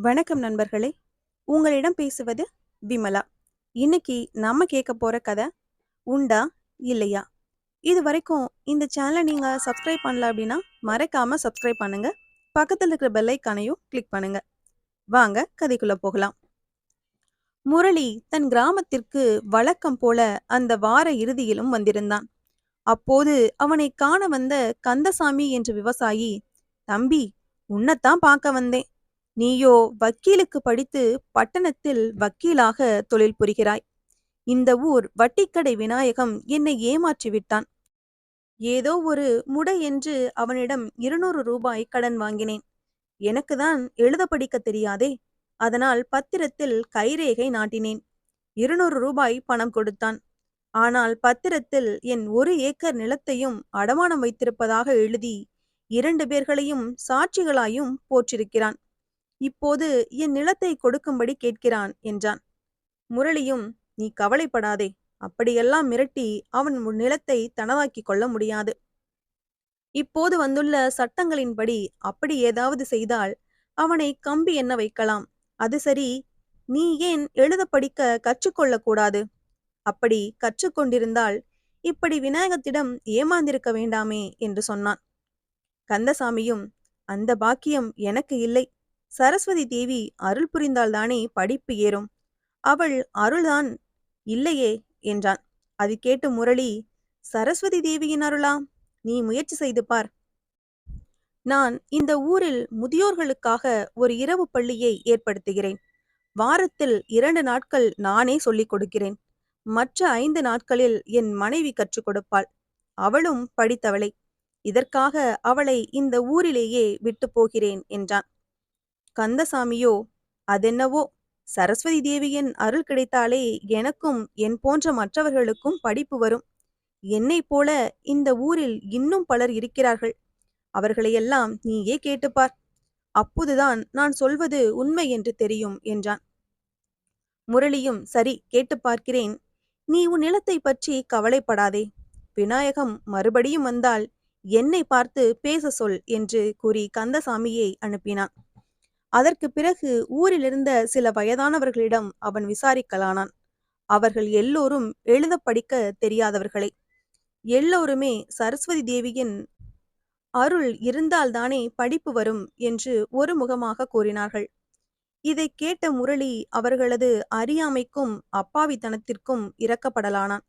வணக்கம் நண்பர்களே. உங்களிடம் பேசுவது விமலா. இன்னைக்கு நம்ம கேட்க போற கதை உண்டா இல்லையா? இது வரைக்கும் இந்த சேனலை நீங்க சப்ஸ்கிரைப் பண்ணல அப்படின்னா மறக்காம சப்ஸ்கிரைப் பண்ணுங்க. பக்கத்தில் இருக்கிற பெல் ஐக்கானையும் கிளிக் பண்ணுங்க. வாங்க கதைக்குள்ள போகலாம். முரளி தன் கிராமத்திற்கு வழக்கம் போல அந்த வார இறுதியிலும் வந்திருந்தான். அப்போது அவனை காண வந்த கந்தசாமி என்ற விவசாயி தம்பி உன்னைத்தான் பார்க்க வந்தேன். நீயோ வக்கீலுக்கு படித்து பட்டணத்தில் வக்கீலாக தொழில் புரிகிறாய். இந்த ஊர் வட்டிக்கடை விநாயகம் என்னை ஏமாற்றி விட்டான். ஏதோ ஒரு முடை என்று அவனிடம் இருநூறு ரூபாய் கடன் வாங்கினேன். எனக்கு தான் எழுத படிக்க தெரியாதே. அதனால் பத்திரத்தில் கைரேகை நாட்டினேன். இருநூறு ரூபாய் பணம் கொடுத்தான். ஆனால் பத்திரத்தில் என் ஒரு ஏக்கர் நிலத்தையும் அடமானம் வைத்திருப்பதாக எழுதி இரண்டு பேர்களையும் சாட்சிகளாயும் போற்றிருக்கிறான். இப்போது என் நிலத்தை கொடுக்கும்படி கேட்கிறான் என்றான். முரளியும் நீ கவலைப்படாதே. அப்படியெல்லாம் மிரட்டி அவன் உன் நிலத்தை தனவாக்கிக் கொள்ள முடியாது. இப்போது வந்துள்ள சட்டங்களின்படி அப்படி ஏதாவது செய்தால் அவனை கம்பி என்ன வைக்கலாம். அது சரி நீ ஏன் எழுத படிக்க கற்றுக்கொள்ளக்கூடாது அப்படி கற்றுக்கொண்டிருந்தால் இப்படி விநாயகத்திடம் ஏமாந்திருக்க வேண்டாமே என்று சொன்னான். கந்தசாமியும் அந்த பாக்கியம் எனக்கு இல்லை. சரஸ்வதி தேவி அருள் புரிந்தால்தானே படிப்பு ஏறும். அவள் அருள்தான் இல்லையே என்றான். அது கேட்டு முரளி சரஸ்வதி தேவியின் அருளா? நீ முயற்சி செய்து பார். நான் இந்த ஊரில் முதியோர்களுக்காக ஒரு இரவு பள்ளியை ஏற்படுத்துகிறேன். வாரத்தில் இரண்டு நாட்கள் நானே சொல்லிக் கொடுக்கிறேன். மற்ற ஐந்து நாட்களில் என் மனைவி கற்றுக் கொடுப்பாள். அவளும் படித்தவளை. இதற்காக அவளை இந்த ஊரிலேயே விட்டு போகிறேன் என்றான். கந்தசாமியோ அதென்னவோ சரஸ்வதி தேவியின் அருள் கிடைத்தாலே எனக்கும் என் போன்ற மற்றவர்களுக்கும் படிப்பு வரும். என்னைப் போல இந்த ஊரில் இன்னும் பலர் இருக்கிறார்கள். அவர்களையெல்லாம் நீயே கேட்டுப்பார். அப்போதுதான் நான் சொல்வது உண்மை என்று தெரியும் என்றான். முரளியும் சரி கேட்டு பார்க்கிறேன். நீ உன் நிலத்தை பற்றி கவலைப்படாதே. விநாயகம் மறுபடியும் வந்தால் என்னை பார்த்து பேச சொல் என்று கூறி கந்தசாமியை அனுப்பினான். அதற்கு பிறகு ஊரிலிருந்த சில வயதானவர்களிடம் அவன் விசாரிக்கலானான். அவர்கள் எல்லோரும் எழுத படிக்க தெரியாதவர்களே. எல்லோருமே சரஸ்வதி தேவியின் அருள் இருந்தால்தானே படிப்பு வரும் என்று ஒரு முகமாக கூறினார்கள். இதை கேட்ட முரளி அவர்களது அறியாமைக்கும் அப்பாவித்தனத்திற்கும் இறக்கப்படலானான்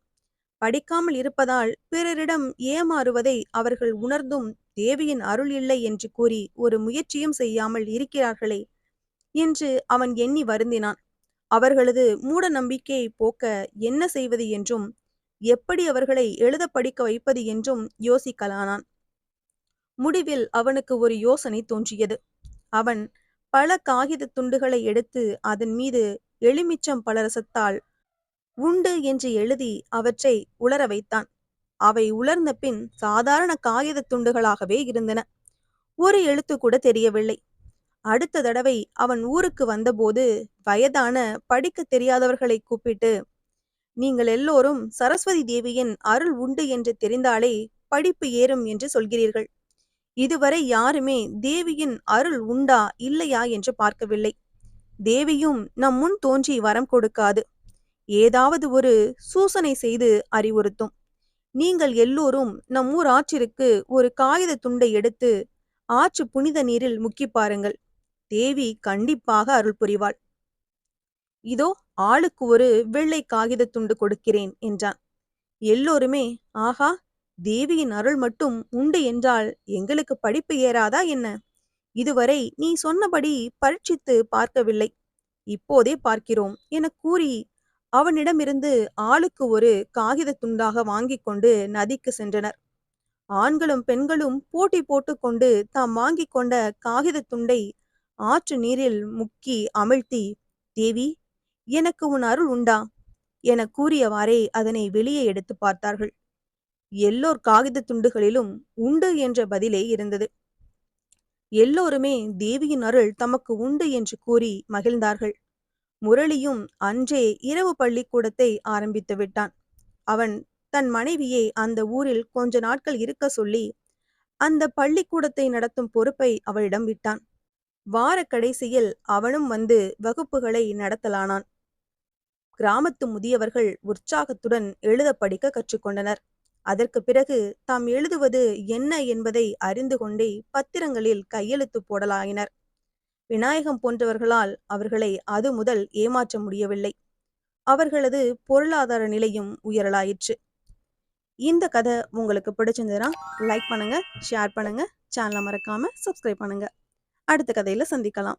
படிக்காமல் இருப்பதால் பிறரிடம் ஏமாறுவதை அவர்கள் உணர்ந்தும் தேவியின் அருள் இல்லை என்று கூறி ஒரு முயற்சியும் செய்யாமல் இருக்கிறார்களே என்று அவன் எண்ணி வருந்தினான். அவர்களது மூட நம்பிக்கையை போக்க என்ன செய்வது என்றும் எப்படி அவர்களை எழுத படிக்க வைப்பது என்றும் யோசிக்கலானான். முடிவில் அவனுக்கு ஒரு யோசனை தோன்றியது. அவன் பல காகித துண்டுகளை எடுத்து அதன் மீது எலுமிச்சம் பலரசத்தால் உண்டு என்று எழுதி அவற்றை உலர வைத்தான். அவை உலர்ந்த பின் சாதாரண காகித துண்டுகளாகவே இருந்தன. ஒரு எழுத்து கூட தெரியவில்லை. அடுத்த தடவை அவன் ஊருக்கு வந்தபோது வயதான படிக்க தெரியாதவர்களை கூப்பிட்டு நீங்கள் எல்லோரும் சரஸ்வதி தேவியின் அருள் உண்டு என்று தெரிந்தாலே படிப்பு ஏறும் என்று சொல்கிறீர்கள். இதுவரை யாருமே தேவியின் அருள் உண்டா இல்லையா என்று பார்க்கவில்லை. தேவியும் நம் முன் தோன்றி வரம் கொடுக்காது. ஏதாவது ஒரு சூசனை செய்து அறிவுறுத்தும். நீங்கள் எல்லோரும் நம் ஊர் ஆற்றிற்கு ஒரு காகித துண்டை எடுத்து ஆற்று புனித நீரில் முக்கி பாருங்கள். தேவி கண்டிப்பாக அருள் புரிவாள். இதோ ஆளுக்கு ஒரு வெள்ளை காகித துண்டு கொடுக்கிறேன் என்றான். எல்லோருமே ஆகா தேவியின் அருள் மட்டும் உண்டு என்றால் எங்களுக்கு படிப்பு ஏறாதா என்ன? இதுவரை நீ சொன்னபடி பரீட்சித்து பார்க்கவில்லை. இப்போதே பார்க்கிறோம் என கூறி அவனிடமிருந்து ஆளுக்கு ஒரு காகித துண்டாக வாங்கிக் கொண்டு நதிக்கு சென்றனர். ஆண்களும் பெண்களும் போட்டி போட்டுக்கொண்டு தாம் வாங்கிக் கொண்ட காகித துண்டை ஆற்று நீரில் முக்கி அமிழ்த்தி தேவி எனக்கு உன் அருள் உண்டா என கூறியவாறே அதனை வெளியே எடுத்து பார்த்தார்கள். எல்லோர் காகித துண்டுகளிலும் உண்டு என்ற பதிலே இருந்தது. எல்லோருமே தேவியின் அருள் தமக்கு உண்டு என்று கூறி மகிழ்ந்தார்கள். முரளியும் அன்றே இரவு பள்ளிக்கூடத்தை ஆரம்பித்து விட்டான். அவன் தன் மனைவியை அந்த ஊரில் கொஞ்ச நாட்கள் இருக்க சொல்லி அந்த பள்ளிக்கூடத்தை நடத்தும் பொறுப்பை அவளிடம் விட்டான். வார கடைசியில் அவனும் வந்து வகுப்புகளை நடத்தலானான். கிராமத்து முதியவர்கள் உற்சாகத்துடன் எழுத படிக்க கற்றுக்கொண்டனர். அதற்கு பிறகு தாம் எழுதுவது என்ன என்பதை அறிந்து கொண்டே பத்திரங்களில் கையெழுத்து போடலாயினர். விநாயகம் போன்றவர்களால் அவர்களை அது முதல் ஏமாற்ற முடியவில்லை. அவர்களது பொருளாதார நிலையும் உயரலாயிற்று. இந்த கதை உங்களுக்கு பிடிச்சிருந்ததுன்னா லைக் பண்ணுங்க ஷேர் பண்ணுங்க சேனலை மறக்காம சப்ஸ்கிரைப் பண்ணுங்க. அடுத்த கதையில சந்திக்கலாம்.